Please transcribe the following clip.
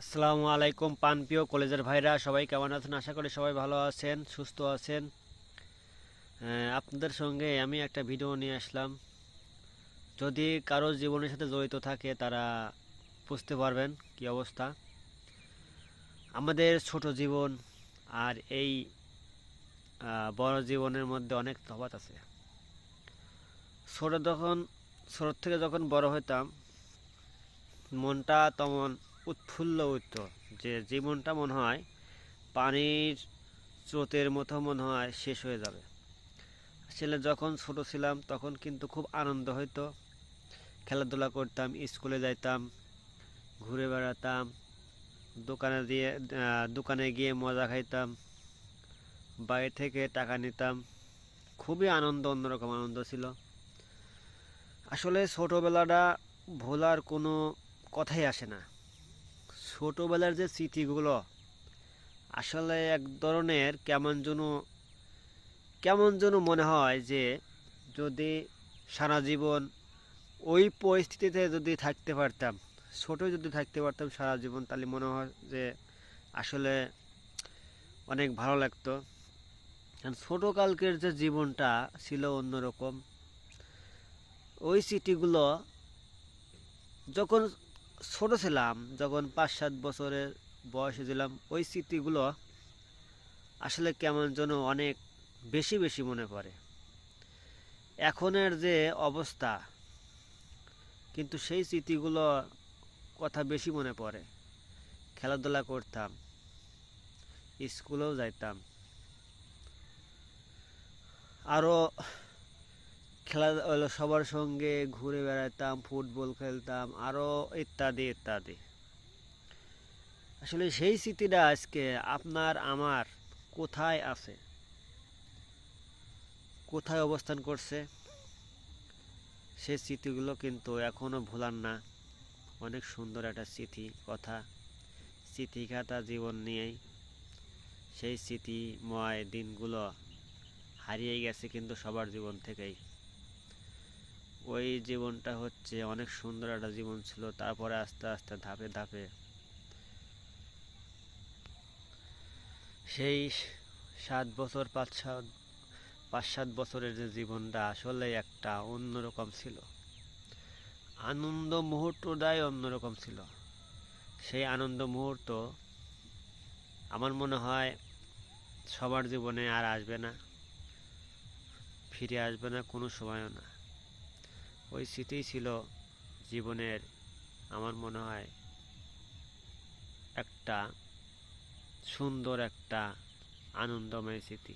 আসসালামু আলাইকুম, পানপিও কলেজের ভাইরা। সবাই কেমন আছেন? আশা করি সবাই ভালো আছেন, সুস্থ আছেন। আপনাদের সঙ্গে আমি একটা ভিডিও নিয়ে আসলাম। যদি কারও জীবনের সাথে জড়িত থাকে, তারা বুঝতে পারবেন কি অবস্থা। আমাদের ছোট জীবন আর এই বড় জীবনের মধ্যে অনেক তফাৎ আছে। ছোট যখন ছোট থেকে যখন বড় হইতাম, মনটা তেমন উৎফুল্ল হইত, যে জীবনটা মনে হয় পানির স্রোতের মতো মনে হয় শেষ হয়ে যাবে। আসলে যখন ছোট ছিলাম তখন কিন্তু খুব আনন্দ হইতো। খেলাধুলা করতাম, স্কুলে যাইতাম, ঘুরে বেড়াতাম, দোকানে দিয়ে দোকানে গিয়ে মজা খাইতাম বাইরে থেকে টাকা নিতাম। খুবই আনন্দ, অন্যরকম আনন্দ ছিল। আসলে ছোটোবেলাটা ভোলার কোনো কথাই আসে না। ছোটোবেলার যে স্মৃতিগুলো, আসলে এক ধরনের কেমন যেন কেমন যেন মনে হয় যে যদি সারা জীবন ওই পরিস্থিতিতে যদি থাকতে পারতাম, ছোটো যদি থাকতে পারতাম সারা জীবন, তাহলে মনে হয় যে আসলে অনেক ভালো লাগতো। কারণ ছোটোকালকের যে জীবনটা ছিল অন্যরকম, ওই স্মৃতিগুলো যখন ছোট ছিলাম, যখন পাঁচ সাত বছরের বয়সে ছিলাম, ওই স্মৃতিগুলো আসলে কেমন যেন অনেক বেশি বেশি মনে পড়ে। এখনের যে অবস্থা, কিন্তু সেই স্মৃতিগুলো কথা বেশি মনে পড়ে। খেলাধুলা করতাম, স্কুলেও যাইতাম। আরও খেলা সবার সঙ্গে ঘুরে বেড়াতাম ফুটবল খেলতাম আরও ইত্যাদি ইত্যাদি। আসলে সেই স্মৃতিটা আজকে আপনার, আমার কোথায় আছে? কোথায় অবস্থান করছে? সেই স্মৃতিগুলো কিন্তু এখনও ভোলার না। অনেক সুন্দর একটা স্মৃতি কথা স্মৃতিখাতা জীবন নিয়েই। সেই স্মৃতিময় দিনগুলো হারিয়ে গেছে কিন্তু সবার জীবন থেকেই। ওই জীবনটা হচ্ছে অনেক সুন্দর একটা জীবন ছিল, তারপরে আস্তে আস্তে ধাপে ধাপে সেই সাত বছর, পাঁচ সাত পাঁচ সাত বছরের যে জীবনটা আসলে একটা অন্যরকম ছিল। আনন্দ মুহূর্তটাই অন্যরকম ছিল। সেই আনন্দ মুহূর্ত আমার মনে হয় সবার জীবনে আর আসবে না, ফিরে আসবে না কোনো সময়ও না। ওই স্মৃতিই ছিল জীবনের আমার মনে হয় একটা সুন্দর একটা আনন্দময় স্মৃতি।